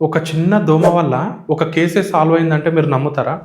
ఒక చిన్న దోమ వల్ల ఒక కేసే సాల్వ్ అయిందంటే మీరు నమ్ముతారా?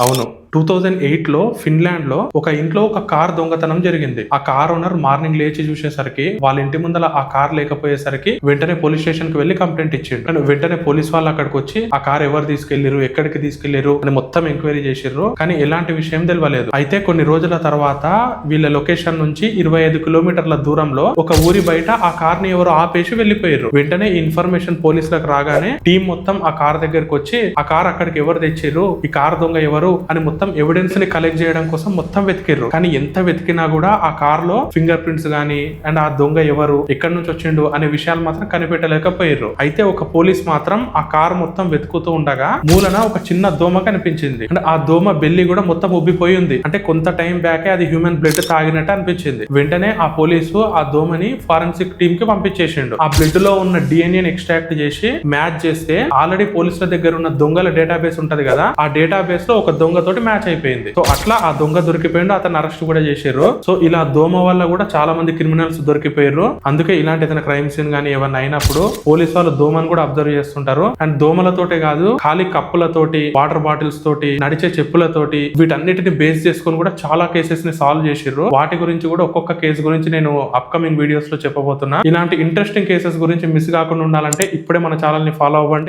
అవును. టూ థౌజండ్ ఎయిట్లో ఫిన్లాండ్లో ఒక ఇంట్లో ఒక కార్ దొంగతనం జరిగింది. ఆ కార్ ఓనర్ మార్నింగ్ లేచి చూసేసరికి వాళ్ళ ఇంటి ముందర ఆ కార్ లేకపోయేసరికి వెంటనే పోలీస్ స్టేషన్కి వెళ్ళి కంప్లైంట్ ఇచ్చిండు. వెంటనే పోలీస్ వాళ్ళు అక్కడికి వచ్చి ఆ కార్ ఎవరు తీసుకెళ్ళిరు ఎక్కడికి తీసుకెళ్ళిరు అని మొత్తం ఎంక్వైరీ చేసిర్రు. కానీ ఎలాంటి విషయం తెలియలేదు అయితే కొన్ని రోజుల తర్వాత వీళ్ళ లొకేషన్ నుంచి ఇరవై ఐదు కిలోమీటర్ల దూరంలో ఒక ఊరి బయట ఆ కార్ని ఎవరు ఆపేసి వెళ్ళిపోయారు వెంటనే ఇన్ఫర్మేషన్ పోలీసులకు రాగానే టీం మొత్తం ఆ కార్ దగ్గరికి వచ్చి ఆ కార్ అక్కడికి ఎవరు తెచ్చిర్రు? ఈ కార్ దొంగ ఎవరు? అని మొత్తం ఎవిడెన్స్ని కలెక్ట్ చేయడం కోసం మొత్తం వెతికిర్రు. కానీ ఎంత వెతికినా కూడా ఆ కార్లో ఫింగర్ ప్రింట్స్ గానీ అండ్ ఆ దొంగ ఎవరు ఎక్కడి నుంచి వచ్చిండు అనే విషయాలు మాత్రం కనిపెట్టలేకపోయారు అయితే ఒక పోలీస్ మాత్రం ఆ కార్ మొత్తం వెతుకుతూ ఉండగా మూలన ఒక చిన్న దోమ కనిపించింది. అండ్ ఆ దోమ బెల్లి కూడా మొత్తం ఉబ్బిపోయి ఉంది. అంటే కొంత టైం బ్యాకే అది హ్యూమన్ బ్లడ్ తాగినట్టు అనిపించింది. వెంటనే ఆ పోలీసు ఆ దోమని ఫారెన్సిక్ టీమ్కి పంపించేసిండు. ఆ బ్లడ్లో ఉన్న డిఎన్ఏ ఎక్స్ట్రాక్ట్ చేసి మ్యాచ్ చేస్తే ఆల్రెడీ పోలీసుల దగ్గర ఉన్న దొంగల డేటాబేస్ ఉంటది కదా ఆ డేటాబేస్లో ఒక దొంగ తోటి మ్యాచ్ అయిపోయింది. సో అట్లా ఆ దొంగ దొరికిపోయిండు అతను అరెస్ట్ కూడా చేశారు సో ఇలా దోమ వల్ల కూడా చాలా మంది క్రిమినల్స్ దొరికిపోయారు అందుకే ఇలాంటి ఏదైనా క్రైమ్ సీన్ గానీ ఏమన్నా అయినప్పుడు పోలీస్ వాళ్ళు దోమను కూడా అబ్జర్వ్ చేస్తుంటారు. అండ్ దోమలతోటే కాదు ఖాళీ కప్పులతోటి వాటర్ బాటిల్స్ తోటి నడిచే చెప్పులతోటి వీటన్నిటిని బేస్ చేసుకొని కూడా చాలా కేసెస్ని సాల్వ్ చేసిర్రు. వాటి గురించి కూడా ఒక్కొక్క కేసు గురించి నేను అప్కమింగ్ వీడియోస్లో చెప్పబోతున్నా. ఇలాంటి ఇంట్రెస్టింగ్ కేసెస్ గురించి మిస్ కాకుండా ఉండాలంటే ఇప్పుడే మన ఛానల్ని ఫాలో అవ్వండి.